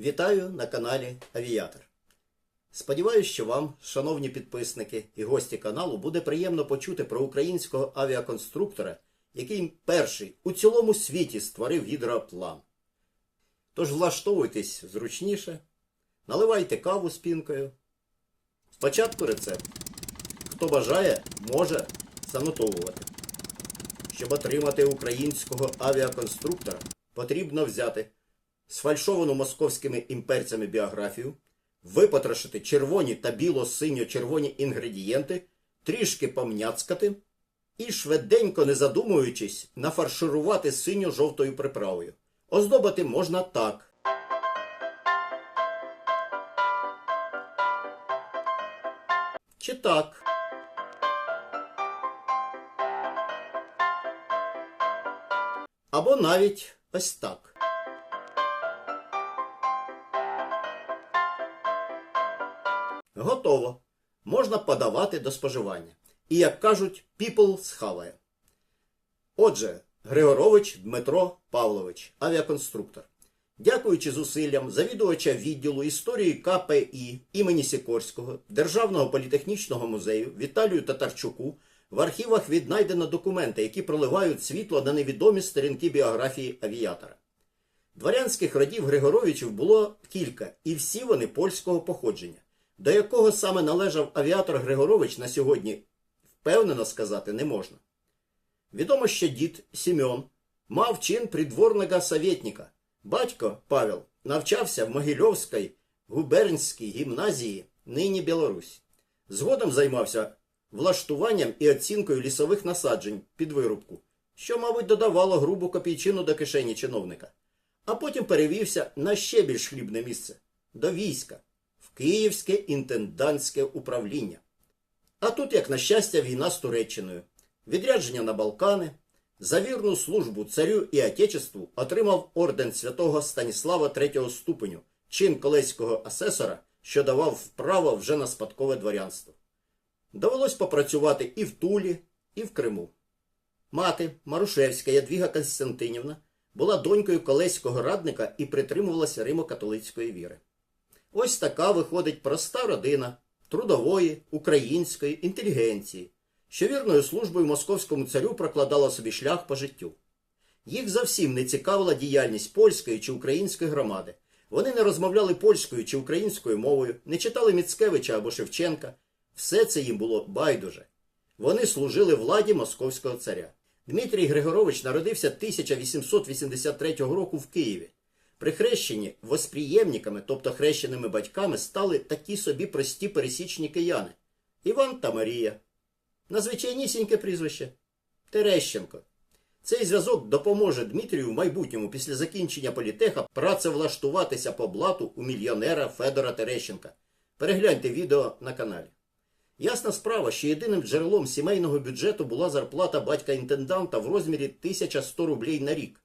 Вітаю на каналі Авіатор. Сподіваюсь, що вам, шановні підписники і гості каналу, буде приємно почути про українського авіаконструктора, який перший у цілому світі створив гідроплан. Тож влаштовуйтесь зручніше, наливайте каву з пінкою. Спочатку рецепт. Хто бажає, може занотовувати. Щоб отримати українського авіаконструктора, потрібно взяти сфальшовану московськими імперцями біографію, випотрошити червоні та біло-синьо-червоні інгредієнти, трішки помняцкати і швиденько, не задумуючись, нафарширувати синьо-жовтою приправою. Оздобати можна так. Чи так. Або навіть ось так. Готово. Можна подавати до споживання. І, як кажуть, people схаває. Отже, Григорович Дмитро Павлович, авіаконструктор. Дякуючи зусиллям завідувача відділу історії КПІ імені Сікорського Державного політехнічного музею Віталію Татарчуку в архівах віднайдено документи, які проливають світло на невідомі сторінки біографії авіатора. Дворянських родів Григоровичів було кілька, і всі вони польського походження. До якого саме належав авіатор Григорович на сьогодні, впевнено сказати не можна. Відомо, що дід Сімеон мав чин придворного советника. Батько Павел навчався в Могильовській губернській гімназії, нині Білорусь. Згодом займався влаштуванням і оцінкою лісових насаджень під вирубку, що, мабуть, додавало грубу копійчину до кишені чиновника. А потім перевівся на ще більш хлібне місце до війська Київське інтендантське управління. А тут, як на щастя, війна з Туреччиною, відрядження на Балкани, за вірну службу царю і Отечеству отримав орден святого Станіслава третього ступеню, чин колеського асесора, що давав вправо вже на спадкове дворянство. Довелось попрацювати і в Тулі, і в Криму. Мати Марушевська Ядвіга Константинівна була донькою колеського радника і притримувалася римо-католицької віри. Ось така виходить проста родина трудової, української інтелігенції, що вірною службою московському царю прокладала собі шлях по життю. Їх зовсім не цікавила діяльність польської чи української громади. Вони не розмовляли польською чи українською мовою, не читали Міцкевича або Шевченка. Все це їм було байдуже. Вони служили владі московського царя. Дмитрій Григорович народився 1883 року в Києві. При хрещенні восприємниками, тобто хрещеними батьками, стали такі собі прості пересічні кияни Іван та Марія. Надзвичайнісіньке прізвище Терещенко. Цей зв'язок допоможе Дмитрію в майбутньому після закінчення політеха працевлаштуватися по блату у мільйонера Федора Терещенка. Перегляньте відео на каналі. Ясна справа, що єдиним джерелом сімейного бюджету була зарплата батька-інтенданта в розмірі 1100 рублей на рік.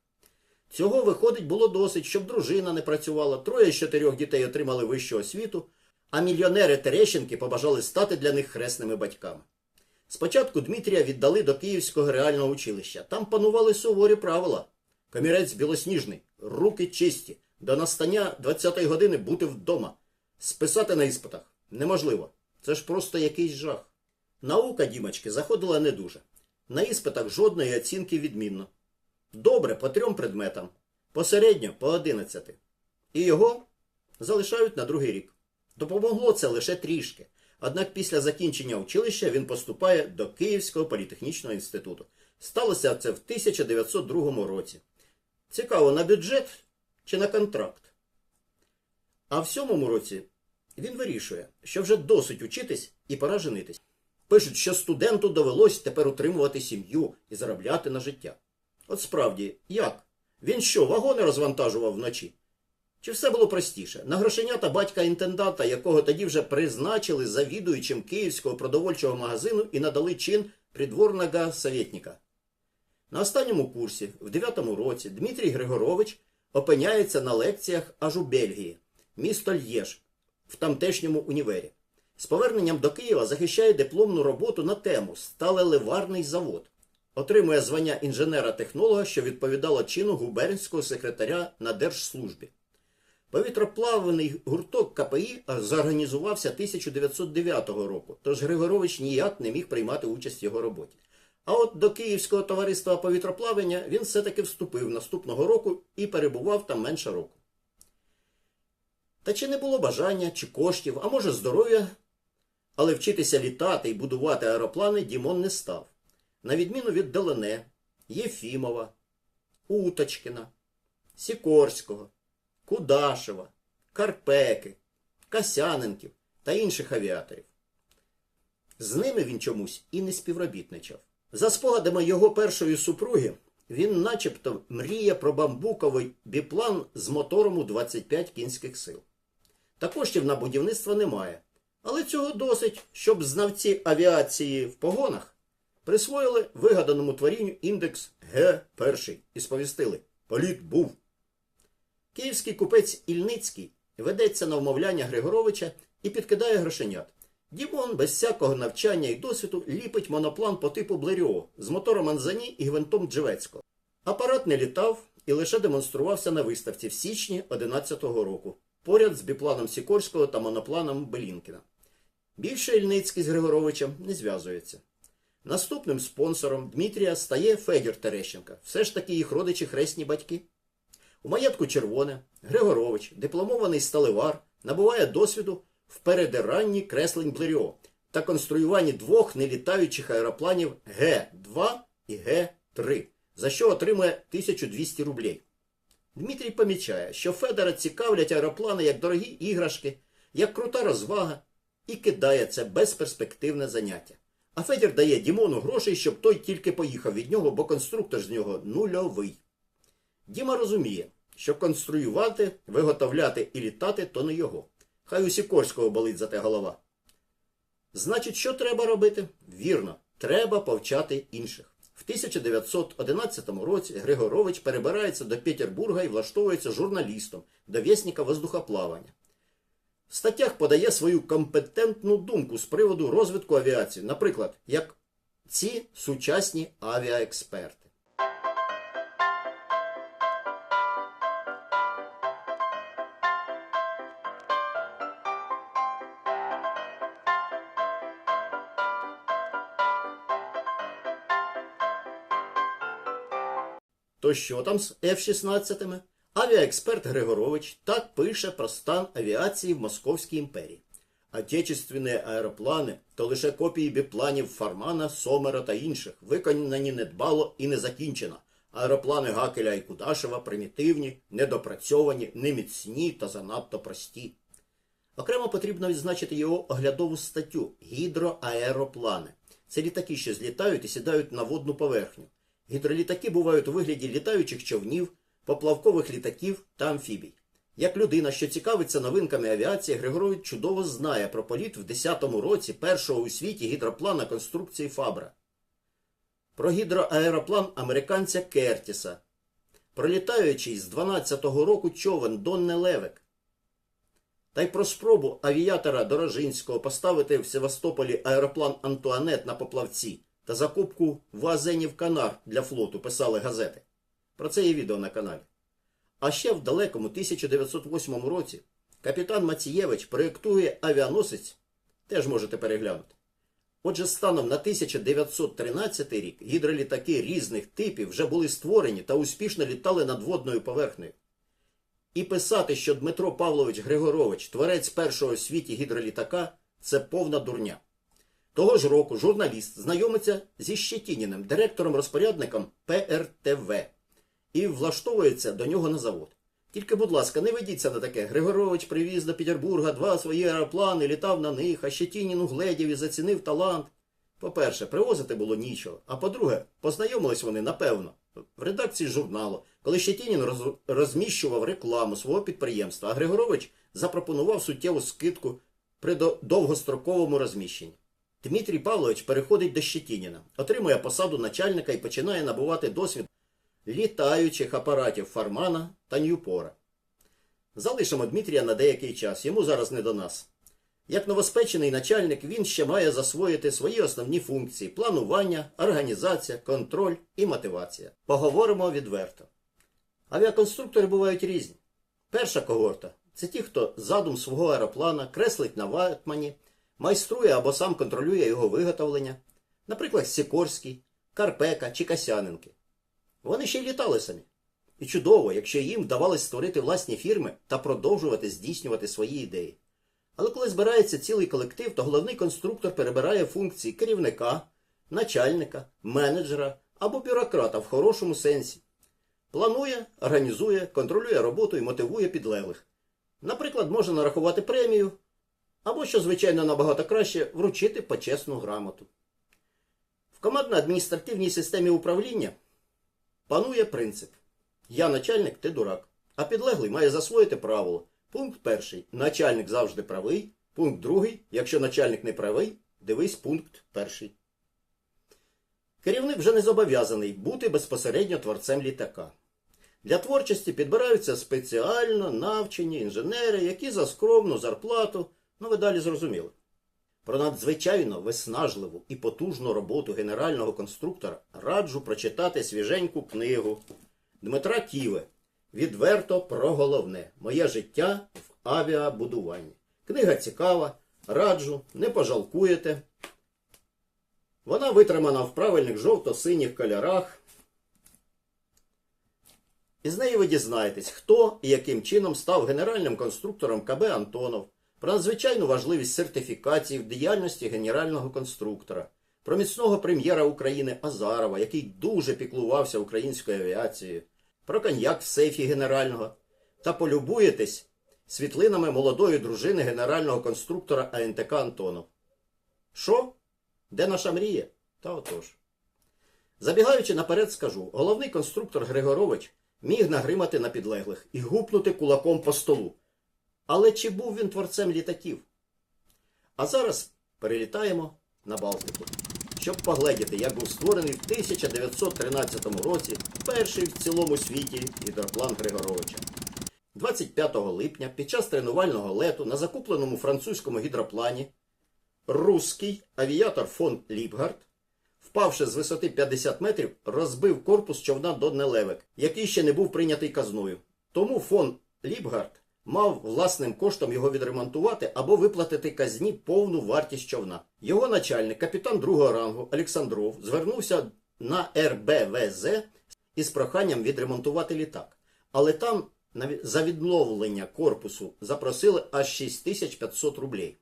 Цього, виходить, було досить, щоб дружина не працювала, троє з чотирьох дітей отримали вищу освіту, а мільйонери Терещенки побажали стати для них хресними батьками. Спочатку Дмитрія віддали до Київського реального училища. Там панували суворі правила. Комірець білосніжний, руки чисті, до настання 20-ї години бути вдома. Списати на іспитах неможливо. Це ж просто якийсь жах. Наука, дімочки, заходила не дуже. На іспитах жодної оцінки відмінно. Добре по трьом предметам, посередньо по 11. І його залишають на другий рік. Допомогло це лише трішки. Однак після закінчення училища він поступає до Київського політехнічного інституту. Сталося це в 1902 році. Цікаво, на бюджет чи на контракт. А в сьомому році він вирішує, що вже досить учитись і пора женитись. Пишуть, що студенту довелось тепер утримувати сім'ю і заробляти на життя. От справді, як? Він що, вагони розвантажував вночі? Чи все було простіше? На грошенята батька інтенданта, якого тоді вже призначили завідуючим Київського продовольчого магазину і надали чин придворного советника. На останньому курсі, в 9 році, Дмитрій Григорович опиняється на лекціях аж у Бельгії, місто Л'єж, в тамтешньому універі. З поверненням до Києва захищає дипломну роботу на тему Сталеливарний завод. Отримує звання інженера-технолога, що відповідало чину губернського секретаря на держслужбі. Повітроплавний гурток КПІ зорганізувався 1909 року, тож Григорович ніяк не міг приймати участь в його роботі. А от до Київського товариства повітроплавання він все-таки вступив наступного року і перебував там менше року. Та чи не було бажання, чи коштів, а може здоров'я, але вчитися літати і будувати аероплани Дімон не став. На відміну від Делене, Єфімова, Уточкіна, Сікорського, Кудашева, Карпеки, Касяненків та інших авіаторів. З ними він чомусь і не співробітничав. За спогадами його першої супруги, він начебто мріє про бамбуковий біплан з мотором у 25 кінських сил. Та коштів на будівництво немає. Але цього досить, щоб знавці авіації в погонах присвоїли вигаданому творінню індекс Г1 і сповістили Політ був. Київський купець Ільницький ведеться на вмовляння Григоровича і підкидає грошенят. Дімон без всякого навчання і досвіду ліпить моноплан по типу Блеріо з мотором Анзані і гвинтом Джевецького. Апарат не літав і лише демонструвався на виставці в січні 11-го року, поряд з біпланом Сікорського та монопланом Белінкіна. Більше Ільницький з Григоровичем не зв'язується. Наступним спонсором Дмитрія стає Федір Терещенка, все ж таки їх родичі хресні батьки. У маєтку Червоне Григорович, дипломований сталевар, набуває досвіду в передиранні креслень Блеріо та конструюванні двох нелітаючих аеропланів Г-2 і Г-3, за що отримує 1200 рублей. Дмитрій помічає, що Федора цікавлять аероплани як дорогі іграшки, як крута розвага, і кидає це безперспективне заняття. А Федір дає Дімону грошей, щоб той тільки поїхав від нього, бо конструктор з нього нульовий. Діма розуміє, що конструювати, виготовляти і літати то не його. Хай у Сікорського болить за те голова. Значить, що треба робити? Вірно, треба повчати інших. В 1911 році Григорович перебирається до Петербурга і влаштовується журналістом до вєсника воздухоплавання. В статтях подає свою компетентну думку з приводу розвитку авіації, наприклад, як ці сучасні авіаексперти. То що там з F-16? Авіаексперт Григорович так пише про стан авіації в Московській імперії. Отечественні аероплани то лише копії біпланів Фармана, Сомера та інших, виконані недбало і не закінчено. Аероплани Гакеля і Кудашева примітивні, недопрацьовані, неміцні та занадто прості. Окремо потрібно відзначити його оглядову статтю гідроаероплани. Це літаки, що злітають і сідають на водну поверхню. Гідролітаки бувають у вигляді літаючих човнів, поплавкових літаків та амфібій. Як людина, що цікавиться новинками авіації, Григорович чудово знає про політ в 10-му році першого у світі гідроплана конструкції Фабра, про гідроаероплан американця Кертіса, про літаючий з 12-го року човен Донне Левек, та й про спробу авіатора Дорожинського поставити в Севастополі аероплан Антуанет на поплавці та закупку вазенів Канар для флоту писали газети. Про це є відео на каналі. А ще в далекому 1908 році капітан Мацієвич проєктує авіаносець, теж можете переглянути. Отже, станом на 1913 рік гідролітаки різних типів вже були створені та успішно літали над водною поверхнею. І писати, що Дмитро Павлович Григорович, творець першого у світі гідролітака, це повна дурня. Того ж року журналіст знайомиться зі Щетініним, директором-розпорядником ПРТВ, і влаштовується до нього на завод. Тільки, будь ласка, не ведіться на таке. Григорович привіз до Петербурга два свої аероплани, літав на них, а Щетінін угледів і зацінив талант. По-перше, привозити було нічого. А по-друге, познайомились вони, напевно, в редакції журналу, коли Щетінін роз... розміщував рекламу свого підприємства, а Григорович запропонував суттєву скидку при до- довгостроковому розміщенні. Дмитрій Павлович переходить до Щетініна, отримує посаду начальника і починає набувати досвід літаючих апаратів Фармана та Ньюпора. Залишимо Дмитрія на деякий час, йому зараз не до нас. Як новоспечений начальник, він ще має засвоїти свої основні функції планування, організація, контроль і мотивація. Поговоримо відверто. Авіаконструктори бувають різні. Перша когорта Це ті, хто задум свого аероплана креслить на ватмані, майструє або сам контролює його виготовлення, наприклад, Сікорський, Карпека чи Касяненки. Вони ще й літали самі. І чудово, якщо їм вдавалось створити власні фірми та продовжувати здійснювати свої ідеї. Але коли збирається цілий колектив, то головний конструктор перебирає функції керівника, начальника, менеджера або бюрократа в хорошому сенсі. Планує, організує, контролює роботу і мотивує підлеглих. Наприклад, може нарахувати премію, або, що звичайно набагато краще, вручити почесну грамоту. В командно-адміністративній системі управління панує принцип Я начальник, ти дурак. А підлеглий має засвоїти правило. Пункт перший. Начальник завжди правий. Пункт другий. Якщо начальник не правий, дивись пункт перший. Керівник вже не зобов'язаний бути безпосередньо творцем літака. Для творчості підбираються спеціально навчені інженери, які за скромну зарплату, ну ви далі зрозуміли. Про надзвичайно виснажливу і потужну роботу генерального конструктора раджу прочитати свіженьку книгу Дмитра Ківе Відверто про головне Моє життя в авіабудуванні. Книга цікава, раджу, не пожалкуєте. Вона витримана в правильних жовто-синіх кольорах. Із неї ви дізнаєтесь, хто і яким чином став генеральним конструктором КБ Антонов, про надзвичайну важливість сертифікації в діяльності генерального конструктора, про міцного прем'єра України Азарова, який дуже піклувався українською авіацією, про коньяк в сейфі генерального, та полюбуєтесь світлинами молодої дружини генерального конструктора АНТК Антонов. Що? Де наша мрія? Та отож. Забігаючи наперед, скажу, головний конструктор Григорович міг нагримати на підлеглих і гупнути кулаком по столу. Але чи був він творцем літаків? А зараз перелітаємо на Балтику, щоб погледіти, як був створений в 1913 році перший в цілому світі гідроплан Григоровича. 25 липня під час тренувального лету на закупленому французькому гідроплані русський авіатор фон Ліпгард, впавши з висоти 50 метрів, розбив корпус човна до Доннелевек, який ще не був прийнятий казною. Тому фон Ліпгард мав власним коштом його відремонтувати або виплатити казні повну вартість човна. Його начальник, капітан другого рангу Олександров, звернувся на РБВЗ із проханням відремонтувати літак. Але там за відновлення корпусу запросили аж 6500 рублей.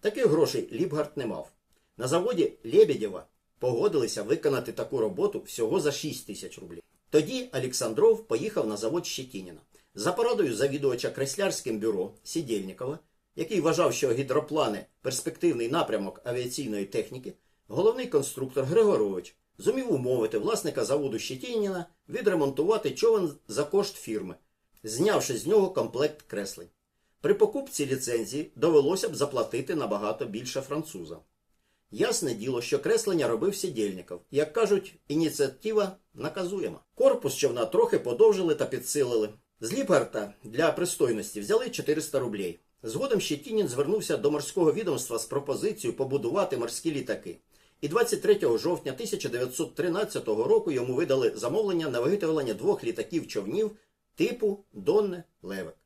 Таких грошей Ліпгард не мав. На заводі Лебедєва погодилися виконати таку роботу всього за 6 тисяч рублів. Тоді Олександров поїхав на завод Щетініна. За порадою завідувача креслярським бюро Сідєльнікова, який вважав, що гідроплани перспективний напрямок авіаційної техніки, головний конструктор Григорович зумів умовити власника заводу Щетініна відремонтувати човен за кошт фірми, знявши з нього комплект креслень. При покупці ліцензії довелося б заплатити набагато більше француза. Ясне діло, що креслення робив Сідєльніков. Як кажуть, ініціатива наказуєма. Корпус човна трохи подовжили та підсилили. З Ліпгарта для пристойності взяли 400 рублей. Згодом Щетінін звернувся до морського відомства з пропозицією побудувати морські літаки. І 23 жовтня 1913 року йому видали замовлення на виготовлення двох літаків-човнів типу Донне Левек.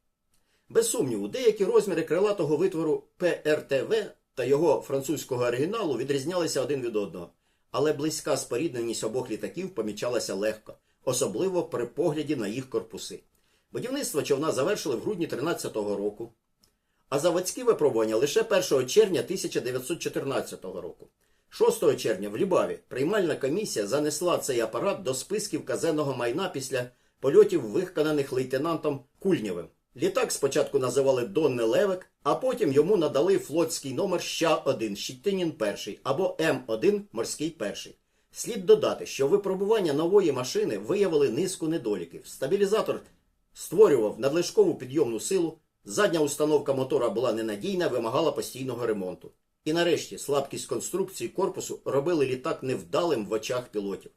Без сумніву, деякі розміри крилатого витвору ПРТВ та його французького оригіналу відрізнялися один від одного, але близька спорідненість обох літаків помічалася легко, особливо при погляді на їх корпуси. Будівництво човна завершили в грудні 13-го року, а заводські випробування лише 1 червня 1914 року. 6 червня в Лібаві приймальна комісія занесла цей апарат до списків казенного майна після польотів, виконаних лейтенантом Кульнєвим. Літак спочатку називали Донне Левек, а потім йому надали флотський номер Ща-1 Щетинін перший або М1 Морський перший. Слід додати, що випробування нової машини виявили низку недоліків. Стабілізатор створював надлишкову підйомну силу, задня установка мотора була ненадійна, вимагала постійного ремонту. І нарешті слабкість конструкції корпусу робили літак невдалим в очах пілотів.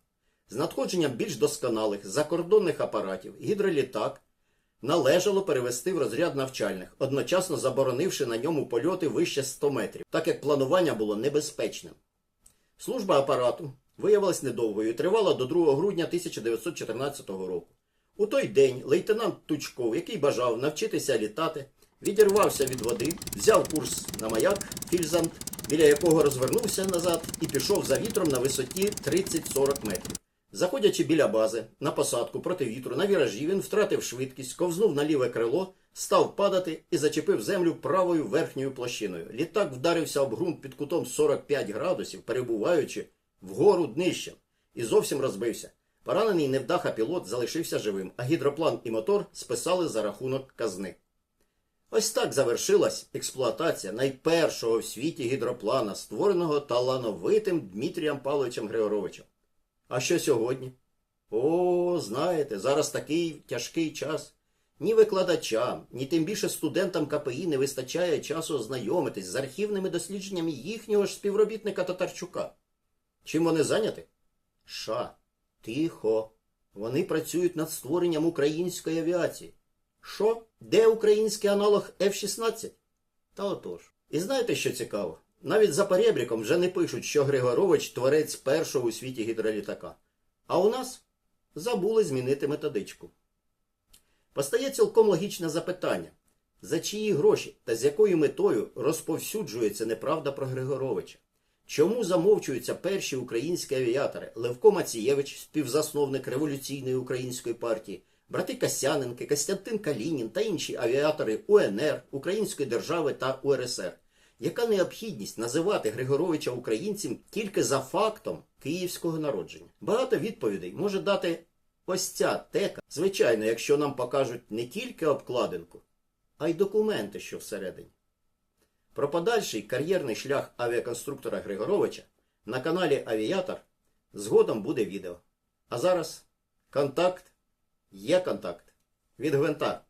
З надходженням більш досконалих закордонних апаратів гідролітак належало перевести в розряд навчальних, одночасно заборонивши на ньому польоти вище 100 метрів, так як планування було небезпечним. Служба апарату виявилась недовгою і тривала до 2 грудня 1914 року. У той день лейтенант Тучков, який бажав навчитися літати, відірвався від води, взяв курс на маяк Фільзант, біля якого розвернувся назад і пішов за вітром на висоті 30-40 метрів. Заходячи біля бази на посадку проти вітру на віражі, він втратив швидкість, ковзнув на ліве крило, став падати і зачепив землю правою верхньою площиною. Літак вдарився об ґрунт під кутом 45 градусів, перебуваючи вгору днищем, і зовсім розбився. Поранений невдаха пілот залишився живим, а гідроплан і мотор списали за рахунок казни. Ось так завершилась експлуатація найпершого в світі гідроплана, створеного талановитим Дмитрієм Павловичем Григоровичем. А що сьогодні? О, знаєте, зараз такий тяжкий час. Ні викладачам, ні тим більше студентам КПІ не вистачає часу ознайомитись з архівними дослідженнями їхнього ж співробітника Татарчука. Чим вони зайняті? Ша. Тихо. Вони працюють над створенням української авіації. Що? Де український аналог F-16? Та отож. І знаєте, що цікаво? Навіть за перебріком вже не пишуть, що Григорович творець першого у світі гідролітака. А у нас забули змінити методичку. Постає цілком логічне запитання: за чиї гроші та з якою метою розповсюджується неправда про Григоровича? Чому замовчуються перші українські авіатори Левко Мацієвич, співзасновник революційної української партії, брати Касяненки, Костянтин Калінін та інші авіатори УНР, Української держави та УРСР? Яка необхідність називати Григоровича українцем тільки за фактом київського народження? Багато відповідей може дати ось ця тека. Звичайно, якщо нам покажуть не тільки обкладинку, а й документи, що всередині. Про подальший кар'єрний шлях авіаконструктора Григоровича на каналі Авіатор згодом буде відео. А зараз контакт є контакт від гвинта.